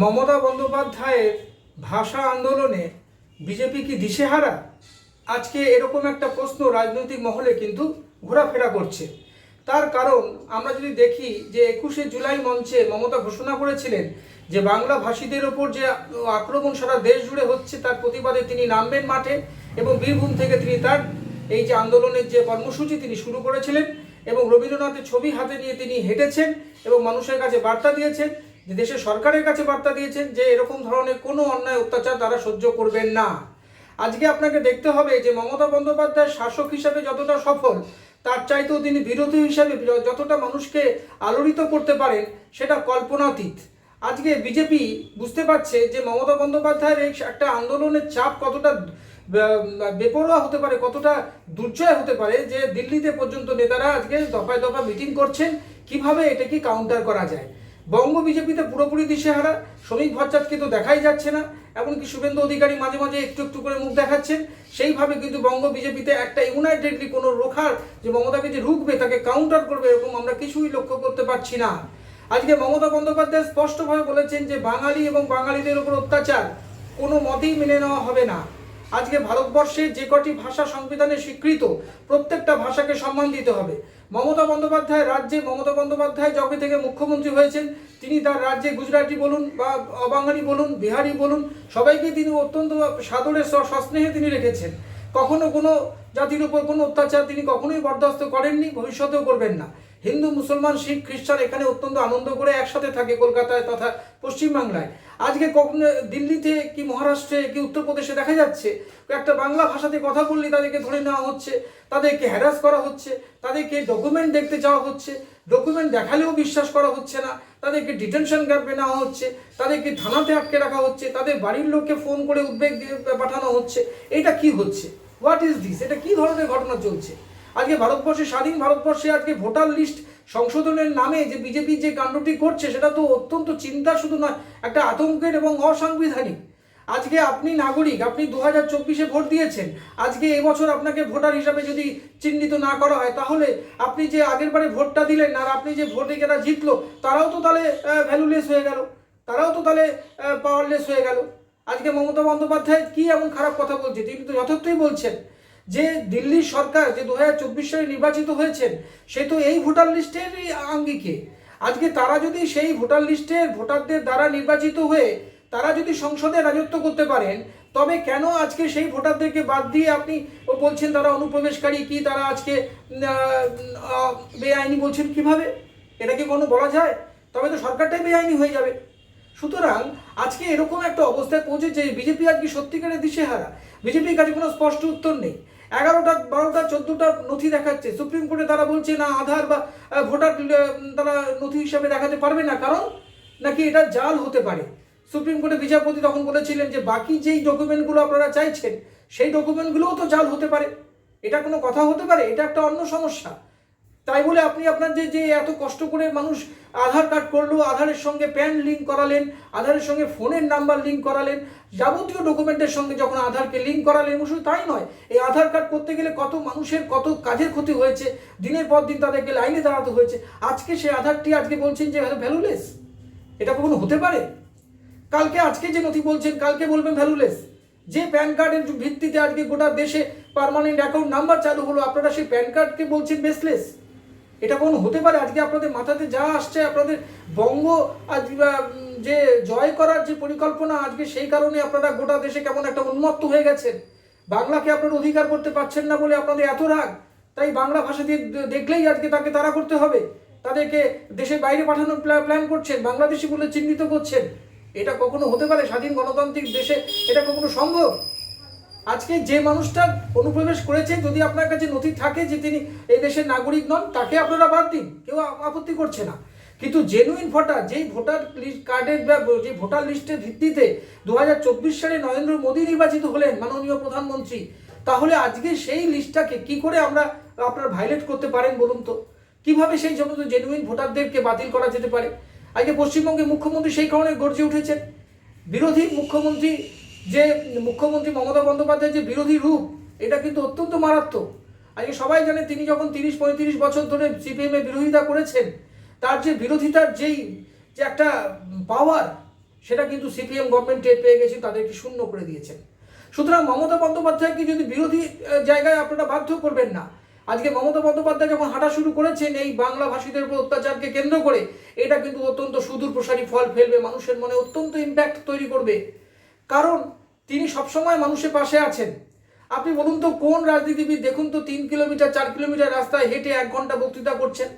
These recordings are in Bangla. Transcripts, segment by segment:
মমতা বন্দ্যোপাধ্যায়ের ভাষা আন্দোলনে বিজেপি কি দিশেহারা? আজকে এরকম একটা প্রশ্ন রাজনৈতিক মহলে কিন্তু ঘোরাফেরা করছে। তার কারণ আমরা যদি দেখি যে একুশে জুলাই মঞ্চে মমতা ঘোষণা করেছিলেন যে বাংলা ভাষীদের ওপর যে আক্রমণ সারা দেশ জুড়ে হচ্ছে, তার প্রতিবাদে তিনি নামবেন মাঠে এবং বীরভূম থেকে তিনি তার এই যে আন্দোলনের যে কর্মসূচি তিনি শুরু করেছিলেন এবং রবীন্দ্রনাথের ছবি হাতে নিয়ে তিনি হেঁটেছেন এবং মানুষের কাছে বার্তা দিয়েছেন দেশের সরকারের কাছে বার্তা দিয়েছেন যে এরকম ধরনের কোনো অন্যায় অত্যাচার তারা সহ্য করবেন না। আজকে আপনাকে দেখতে হবে যে মমতা বন্দ্যোপাধ্যায় শাসক হিসাবে যতটা সফল, তার চাইতেও তিনি বিরোধী হিসাবে যতটা মানুষকে আলোড়িত করতে পারেন সেটা কল্পনাতীত। আজকে বিজেপি বুঝতে পারছে যে মমতা বন্দ্যোপাধ্যায়ের এই একটা আন্দোলনের চাপ কতটা বেপরোয়া হতে পারে, কতটা দুর্জয় হতে পারে যে দিল্লিতে পর্যন্ত নেতারা আজকে দফায় দফা মিটিং করছেন, কীভাবে এটাকে কাউন্টার করা যায়? বঙ্গ বিজেপিতে পুরোপুরি দিশেহারা। শ্রমিক ভট্টাচার্যকে তো দেখাই যাচ্ছে না, এমনকি শুভেন্দু অধিকারী মাঝে মাঝে একটু একটু করে মুখ দেখাচ্ছেন। সেইভাবে কিন্তু বঙ্গ বিজেপিতে একটা ইউনাইটেডলি কোনো রোখার যে মমতাকে যে রুখবে, তাকে কাউন্টার করবে, এরকম আমরা কিছুই লক্ষ্য করতে পারছি না। আজকে মমতা বন্দ্যোপাধ্যায় স্পষ্টভাবে বলেছেন যে বাঙালি এবং বাঙালিদের উপর অত্যাচার কোনো মতেই মেনে নেওয়া হবে না। আজকে ভারতবর্ষে যে কটি ভাষা সংবিধানে স্বীকৃত, প্রত্যেকটা ভাষাকে সম্মান দিতে হবে। মমতা বন্দ্যোপাধ্যায় রাজ্যে, মমতা বন্দ্যোপাধ্যায় যবে থেকে মুখ্যমন্ত্রী হয়েছেন, তিনি তার রাজ্যে গুজরাটি বলুন বা অবাঙালি বলুন, বিহারি বলুন, সবাইকে তিনি অত্যন্ত সাদরে সস্নেহে তিনি রেখেছেন। কখনো কোনো জাতির উপর কোনো অত্যাচার তিনি কখনোই বরদাস্ত করেননি, ভবিষ্যতেও করবেন না। হিন্দু, মুসলমান, শিখ, খ্রিস্টান এখানে অত্যন্ত আনন্দ করে একসাথে থাকে কলকাতায় তথা পশ্চিমবাংলায়। আজকে কখনো দিল্লিতে কি মহারাষ্ট্রে কি উত্তরপ্রদেশে দেখা যাচ্ছে? একটা বাংলা ভাষাতে কথা বললে তাদেরকে ধরে নেওয়া হচ্ছে, তাদেরকে হ্যারাস করা হচ্ছে, তাদেরকে ডকুমেন্ট দেখতে যাওয়া হচ্ছে ডকুমেন্ট দেখালেও বিশ্বাস করা হচ্ছে না, তাদেরকে ডিটেনশন ক্যাম্পে নেওয়া হচ্ছে, তাদেরকে থানাতে আটকে রাখা হচ্ছে, তাদের বাড়ির লোককে ফোন করে উদ্বেগ দিয়ে পাঠানো হচ্ছে, এটা কি হচ্ছে? হোয়াট ইজ দিস এটা কি ধরনের ঘটনা চলছে? আজকে ভারতবর্ষে, স্বাধীন ভারতবর্ষে আজকে ভোটার লিস্ট সংশোধনের নামে যে বিজেপি যে কাণ্ডটি করছে, সেটা তো অত্যন্ত চিন্তা শুধু নয়, একটা আতঙ্কের এবং অসাংবিধানিক। আজকে আপনি নাগরিক, আপনি দু হাজার চব্বিশে ভোট দিয়েছেন, আজকে এবছর আপনাকে ভোটার হিসাবে যদি চিহ্নিত না করা হয়, তাহলে আপনি যে আগের বারে ভোটটা দিলেন আর আপনি যে ভোটে যারা জিতলো, তারাও তো তাহলে ভ্যালুলেস হয়ে গেল। তারাও তো তাহলে পাওয়ারলেস হয়ে গেল। আজকে মমতা বন্দ্যোপাধ্যায় কি এমন খারাপ কথা বলছে? তিনি তো যথার্থই বলছেন যে দিল্লির সরকার যে দু হাজার চব্বিশ সালে নির্বাচিত হয়েছেন, সে তো এই ভোটার লিস্টেরই আঙ্গিকে। আজকে তারা যদি সেই ভোটার লিস্টের ভোটারদের দ্বারা নির্বাচিত হয়ে তারা যদি সংসদে রাজত্ব করতে পারেন, তবে কেন আজকে সেই ভোটারদেরকে বাদ দিয়ে আপনি বলছেন তারা অনুপ্রবেশকারী, কি তারা আজকে বেআইনি বলছেন কীভাবে? এটা কি কোনো বলা যায়? তবে তো সরকারটাই বেআইনি হয়ে যাবে। সুতরাং আজকে এরকম একটা অবস্থায় পৌঁছেছে বিজেপি আজকে সত্যিকারের দিশেহারা। বিজেপির কাছে কোনো স্পষ্ট উত্তর নেই। এগারোটা, বারোটা, চোদ্দোটা নথি দেখাচ্ছে। সুপ্রিম কোর্টে তারা বলছে, না, আধার বা ভোটার তারা নথি হিসাবে দেখাতে পারবে না। কারণ নাকি এটা জাল হতে পারে। সুপ্রিম কোর্টে বিচারপতি তখন বলেছিলেন যে, বাকি যেই ডকুমেন্টগুলো আপনারা চাইছেন, সেই ডকুমেন্টগুলোও তো জাল হতে পারে। এটা কোনো কথা হতে পারে? এটা একটা অন্য সমস্যা। তাই বলে আপনি আপনার যে যে এত কষ্ট করে মানুষ আধার কার্ড করল, আধারের সঙ্গে প্যান লিঙ্ক করালেন, আধারের সঙ্গে ফোনের নাম্বার লিঙ্ক করালেন, যাবতীয় ডকুমেন্টের সঙ্গে যখন আধারকে লিঙ্ক করালেন, শুধু তাই নয়, এই আধার কার্ড করতে গেলে কত মানুষের, কত কাজের ক্ষতি হয়েছে, দিনের পর দিন তাদেরকে লাইনে দাঁড়াতে হয়েছে। আজকে সেই আধারটি আজকে বলছেন যে ভ্যালুলেস এটা কখনো হতে পারে? কালকে আজকে যে নথি বলছেন, কালকে বলবেন ভ্যালুলেস যে প্যান কার্ডের ভিত্তিতে আজকে গোটা দেশে পার্মানেন্ট অ্যাকাউন্ট নাম্বার চালু হলো, আপনারা সেই প্যান কার্ডকে বলছেন বেসলেস এটা কোনো হতে পারে? আজকে আপনাদের মাথাতে যা আসছে, আপনাদের বঙ্গ আজ যে জয় করার যে পরিকল্পনা আজকে সেই কারণে আপনারা গোটা দেশে কেমন একটা উন্মত্ত হয়ে গেছেন। বাংলাকে আপনারা অধিকার করতে পারছেন না বলে আপনাদের এত রাগ। তাই বাংলা ভাষা দিয়ে দেখলেই আজকে তাকে তারা করতে হবে। তাদেরকে দেশের বাইরে পাঠানোর প্লা- প্ল্যান করছেন, বাংলাদেশি বলে চিহ্নিত করছেন। এটা কখনো হতে পারে স্বাধীন গণতান্ত্রিক দেশে? এটা কখনো সম্ভব? আজকে যে মানুষটার অনুপ্রবেশ করেছে যদি আপনার কাছে নথি থাকে যে তিনি এই দেশের নাগরিক নন, তাকে আপনারা বাদ দিন। কেউ আপত্তি করছে না। কিন্তু জেনুইন ভোটার যেই ভোটার কার্ডের যে ভোটার লিস্টের ভিত্তিতে দু হাজার চব্বিশ সালে নরেন্দ্র মোদী নির্বাচিত হলেন মাননীয় প্রধানমন্ত্রী, তাহলে আজকে সেই লিস্টটাকে কি করে আমরা আপনার ভাইলেট করতে পারেন বলুন তো? কীভাবে সেই সমস্ত জেনুইন ভোটারদেরকে বাতিল করা যেতে পারে? আজকে পশ্চিমবঙ্গে মুখ্যমন্ত্রী সেই কারণে গর্জে উঠেছেন। বিরোধী মুখ্যমন্ত্রী যে মুখ্যমন্ত্রী মমতা বন্দ্যোপাধ্যায়ের যে বিরোধী রূপ, এটা কিন্তু অত্যন্ত মারাত্মক। আজকে সবাই জানে তিনি যখন তিরিশ, পঁয়ত্রিশ বছর ধরে সিপিএম বিরোধিতা করেছেন, তার যে বিরোধিতার যেই, যে একটা পাওয়ার সেটা কিন্তু সিপিএম গভর্নমেন্ট টের পেয়ে গেছে, তাদেরকে শূন্য করে দিয়েছেন। সুতরাং মমতা বন্দ্যোপাধ্যায়কে যদি বিরোধী জায়গায় আপনারা বাধ্য করবেন না, আজকে মমতা বন্দ্যোপাধ্যায় যখন হাঁটা শুরু করেছেন, এই বাংলা ভাষীদের উপর অত্যাচারকে কেন্দ্র করে, এটা কিন্তু অত্যন্ত সুদূর প্রসারী ফল ফেলবে, মানুষের মনে অত্যন্ত ইম্প্যাক্ট তৈরি করবে। কারণ তিনি সবসময় মানুষের পাশে আছেন। আপনি বলুন তো, কোন রাজনীতিবিদ, দেখুন তো, তিন কিলোমিটার, চার কিলোমিটার রাস্তায় হেঁটে এক ঘণ্টা বক্তৃতা করছেন।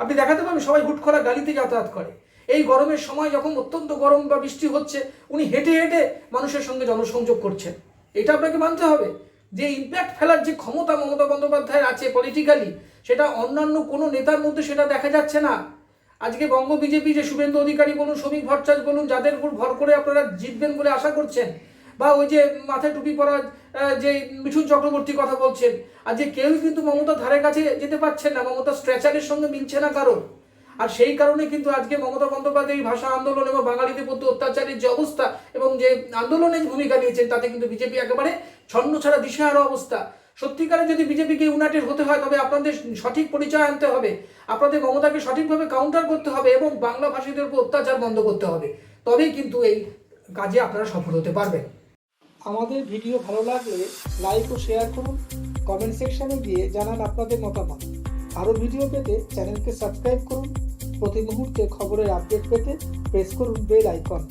আপনি দেখাতে পারবেন সবাই হুট করা গালিতে যাতায়াত করে। এই গরমের সময় যখন অত্যন্ত গরম বা বৃষ্টি হচ্ছে, উনি হেঁটে হেঁটে মানুষের সঙ্গে জনসংযোগ করছেন। এটা আপনাকে মানতে হবে যে ইম্প্যাক্ট ফেলার যে ক্ষমতা মমতা বন্দ্যোপাধ্যায়ের আছে পলিটিক্যালি সেটা অন্যান্য কোনো নেতার মধ্যে সেটা দেখা যাচ্ছে না। আজকে বঙ্গ বিজেপি যে শুভেন্দু অধিকারী বলুন, শ্রমিক ভট্টাচ বলুন, যাদের উপর ভর করে আপনারা জিতবেন বলে আশা করছেন, বা ওই যে মাথায় টুপি পরা যে মিঠুন চক্রবর্তী কথা বলছেন আর যে কেউই কিন্তু মমতা ধারে কাছে যেতে পারছেন না মমতা স্ট্রেচারের সঙ্গে মিলছে না কারণ আর সেই কারণে কিন্তু আজকে মমতা বন্দ্যোপাধ্যায় এই ভাষা আন্দোলন এবং বাঙালিদের প্রতি অত্যাচারের যে অবস্থা এবং যে আন্দোলনের ভূমিকা নিয়েছেন, তাতে কিন্তু বিজেপি একেবারে ছন্ন ছাড়া দিশেহারা অবস্থা। সত্যিকারে যদি বিজেপিকে ইউনাইটেড হতে হয়, তবে আপনাদের সঠিক পরিচয় আনতে হবে। আপনাদের মমতাকে সঠিকভাবে কাউন্টার করতে হবে এবং বাংলা ভাষীদের উপর অত্যাচার বন্ধ করতে হবে। তবেই কিন্তু এই কাজে আপনারা সফল হতে পারবেন। আমাদের ভিডিও ভালো লাগলে লাইক ও শেয়ার করুন কমেন্ট সেকশনে গিয়ে জানান আপনাদের মতামত। আরও ভিডিও পেতে চ্যানেলকে সাবস্ক্রাইব করুন। প্রতি মুহূর্তে খবরের আপডেট পেতে প্রেস করুন বেল আইকন